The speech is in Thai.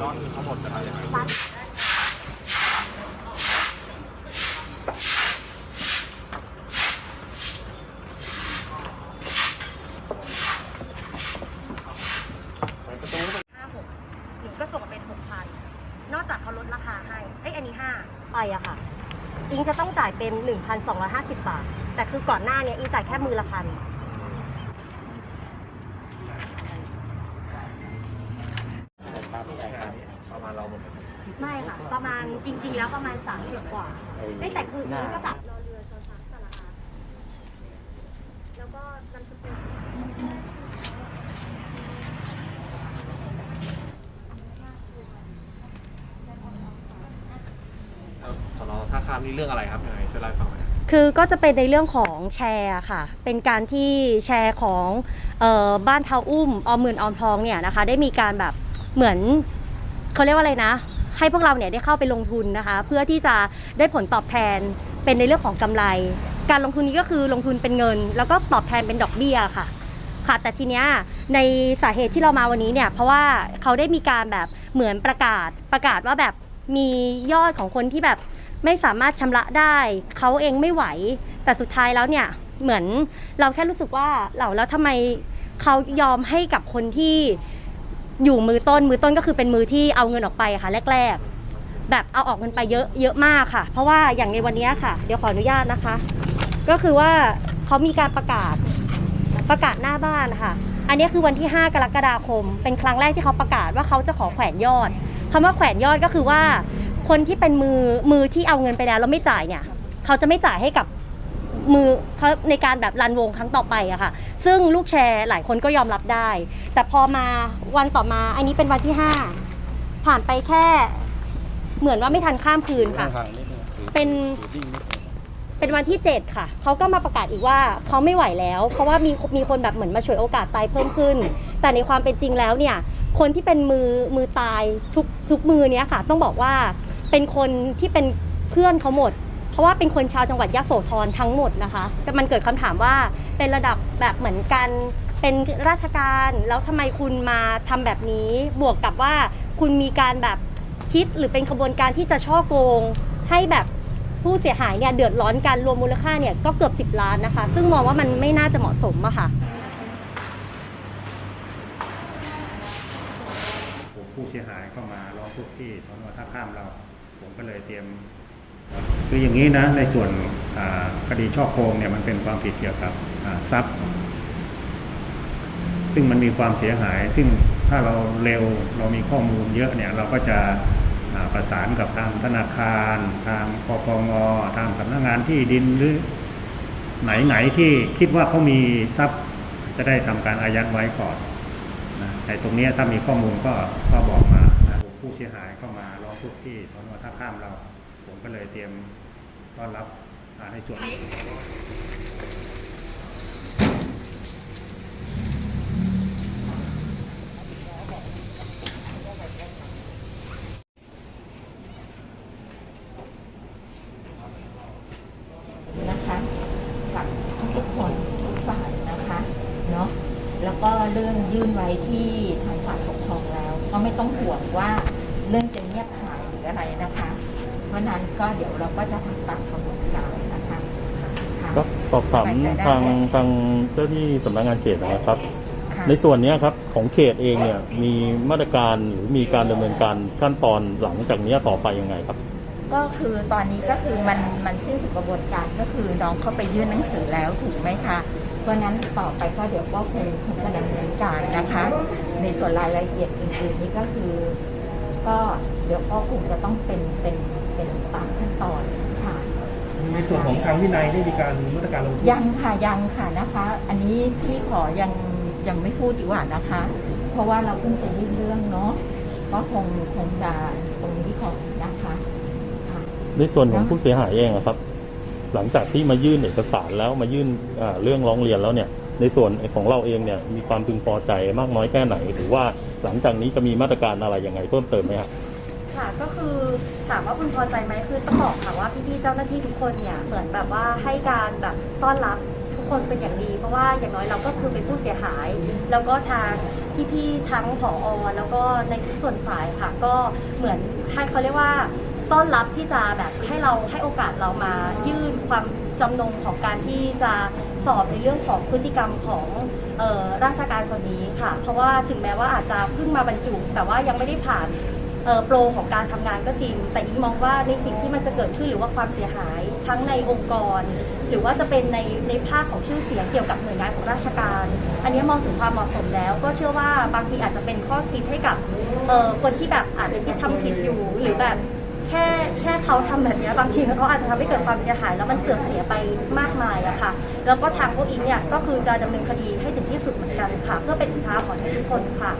ย้อนทั้หมดจะทำยังไงก็ส่งเป็นหกพันอกจากเขาลดราคาให้เอ้ยอันนี้5ไปอะค่ะ อิงจะต้องจ่ายเป็น 1,250 บาท แต่คือก่อนหน้าเนี้ยอิงจ่ายแค่มือละพัน ไม่ค่ะ ประมาณจริง ๆ แล้วประมาณ30กว่าเอ้ยแต่คืออิงก็จับรอเรือชนช้างสระอาแล้วก็นามสกุลสนท่าข้ามนี่เรื่องอะไรครับยังไงจะเล่าให้ฟังหน่อยคือก็จะเป็นในเรื่องของแชร์ค่ะ เป็นการที่แชร์ของเออบ้านเทาอุ้มออมหมื่นออมทองเนี่ยนะคะ ได้มีการแบบเหมือนเขาเรียกว่าอะไรนะ ให้พวกเราเนี่ยได้เข้าไปลงทุนนะคะ เพื่อที่จะได้ผลตอบแทนเป็นในเรื่องของกำไร การลงทุนนี้ก็คือลงทุนเป็นเงิน แล้วก็ตอบแทนเป็นดอกเบี้ยค่ะค่ะแต่ทีเนี้ยในสาเหตุที่เรามาวันนี้เนี่ยเพราะว่าเขาได้มีการแบบเหมือนประกาศประกาศว่าแบบมียอดของคนที่แบบไม่สามารถชำระได้ เขาเองไม่ไหว แต่สุดท้ายแล้วเนี่ยเหมือนเราแค่รู้สึกว่าเราแล้วทำไมเขายอมให้กับคนที่ อยู่มือต้นมือต้นก็คือเป็นมือที่เอาเงินออกไปค่ะแรก ๆ แบบเอาออกเงินไปเยอะเยอะมากค่ะ เพราะว่าอย่างในวันนี้ค่ะ เดี๋ยวขออนุญาตนะคะ ก็คือว่าเขามีการประกาศประกาศหน้าบ้านค่ะ อันนี้คือวันที่ 5 กรกฎาคม เป็นครั้งแรกที่เขาประกาศว่าเขาจะขอแขวนยอดคำว่าแขวนยอดก็คือว่า คนที่เป็นมือมือที่เอาเงินไปแล้วแล้วไม่จ่ายเนี่ย เขาจะไม่จ่ายให้กับ มือเขาในการแบบรันวงครั้งต่อไปอะค่ะ ซึ่งลูกแชร์หลายคนก็ยอมรับได้ แต่พอมาวันต่อมาอันนี้เป็นวันที่ 5 ผ่านไปแค่ เหมือนว่าไม่ทันข้ามคืนค่ะ เป็นเป็นวันที่ 7 ค่ะ เขาก็มาประกาศอีกว่าเขาไม่ไหวแล้ว เพราะว่ามีมีคนแบบเหมือนมาฉวยโอกาสตายเพิ่มขึ้น แต่ในความเป็นจริงแล้วเนี่ย คนที่เป็นมือมือตายทุกทุกมือเนี้ยค่ะ ต้องบอกว่าเป็นคนที่เป็นเพื่อนเขาหมดเพ ราะว่าเป็นคนชาวจังหวัดยะโสธรทั้งหมดนะคะแต่มันเกิดคำถามว่าเป็นระดับแบบเหมือนกันเป็นราชการแล้วทำไมคุณมาทำแบบนี้บวกกับว่าคุณมีการแบบคิดหรือเป็นขบวนการที่จะช่อโกง ให้แบบผู้เสียหายเนี่ยเดือดร้อนกันรวมมูลค่าเนี่ยก็เกือบ 10 ล้านนะคะ ซึ่งมองว่ามันไม่น่าจะเหมาะสมอะค่ะผมผู้เสียหายเข้ามาร้องทุกข์ที่สอนอท่าข้ามเรา ผมก็เลยเตรียม คืออย่างนี้นะในส่วนคดีช่อโกงเนี่ยมันเป็นความผิดเกี่ยวกับทรัพย์ ซึ่งมันมีความเสียหาย ซึ่งถ้าเราเร็วเรามีข้อมูลเยอะเนี่ยเราก็จะประสานกับทางธนาคาร ทางปปงทางสำนักงานที่ดินหรือไหนๆที่คิดว่าเขามีทรัพย์จะได้ทำการอายัดไว้ก่อนนะแต่ตรงนี้ถ้ามีข้อมูลก็ก็บอกมานะผู้เสียหายเข้ามาร้องทุกข์ที่สอนอท่าข้ามเรา ผมก็เลยเตรียมต้อนรับอ่าในส่วนนะคะกับทุกๆคนทุกฝ่ายนะคะเนาะแล้วก็เรื่องยื่นไว้ที่ทางฝ่ายปกครองแล้ว ก็ไม่ต้องห่วงว่าเรื่องจะเงียบหายหรืออะไรนะคะเพ ราะนั้นก็เดี๋ยวเราก็จะทำตามกระบวนการนะคะค่ะ ก็สอบถามสบายใจได้ทางทางเจ้าที่สำนักงานเขตนะครับ ค่ะ ในส่วนเนี้ยครับของเขตเองเนี่ยมีมาตรการหรือมีการดำเนินการขั้นตอนหลังจากเนี้ยต่อไปยังไงครับ ก็คือตอนนี้ก็คือมันมันสิ้นสุดกระบวนการก็คือน้องเข้าไปยื่นหนังสือแล้วถูกไหมคะ เพราะฉะนั้นต่อไปก็เดี๋ยวก็คงคงจะดำเนินการนะคะ ในส่วนรายละเอียดอื่นๆนี่ก็คือ ก็เดี๋ยวก็คงจะต้องเป็นเป็นเป็นตามขั้นตอนค่ะในส่วนของทางวินัยได้มีการมาตรการลงโทษยังค่ะยังค่ะนะคะ อันนี้พี่ขอยังยังไม่พูดดีกว่านะคะ เพราะว่าเราเพิ่งจะยื่นเรื่องเนาะก็คงคงจะตรงนี้ก่อนนะคะค่ะในส่วนของผู้เสียหายเองอะครับ หลังจากที่มายื่นเอกสารแล้วมายื่นอ่าเรื่องร้องเรียนแล้วเนี่ย ในส่วนของเราเองเนี่ยมีความพึงพอใจมากน้อยแค่ไหน หรือว่าหลังจากนี้จะมีมาตรการอะไรยังไงเพิ่มเติมไหมครับค่ะก็คือถามว่าคุณพอใจไหมคือต้องบอกค่ะว่าพี่ๆเจ้าหน้าที่ทุกคนเนี่ยเหมือนแบบว่าให้การแบบต้อนรับทุกคนเป็นอย่างดีเพราะว่าอย่างน้อยเราก็คือเป็นผู้เสียหาย แล้วก็ทางพี่ๆทั้งผอแล้วก็ในทุกส่วนฝ่ายค่ะ ก็เหมือนให้เขาเรียกว่าต้อนรับที่จะแบบให้เราให้โอกาสเรามายื่นความจำนงของการที่จะ สอบในเรื่องของพฤติกรรมของออราชการคนนี้ค่ะ เพราะว่าถึงแม้ว่าอาจจะเพิ่งมาบรรจุ แต่ว่ายังไม่ได้ผ่านโปรของการทำงานก็จริง แต่อิงมองว่าในสิ่งที่มันจะเกิดขึ้นหรือว่าความเสียหายทั้งในองค์กร หรือว่าจะเป็นในในภาคของชื่อเสียงเกี่ยวกับหน่วยงานของราชการ อันนี้มองถึงความเหมาะสมแล้ว ก็เชื่อว่าบางทีอาจจะเป็นข้อคิดให้กับคนที่แบบอาจจะที่ทำผิดอยู่หรือแบบ แค่แค่เขาทำแบบนี้บางทีมันก็อาจจะทำให้เกิดความเสียหาย แล้วมันเสื่อมเสียไปมากมายอะค่ะ แล้วก็ทางพวกอิงเนี่ยก็คือจะดำเนินคดีให้ถึงที่สุดเหมือนกันค่ะ เพื่อเป็นอุทาหรณ์ให้ทุกคนค่ะ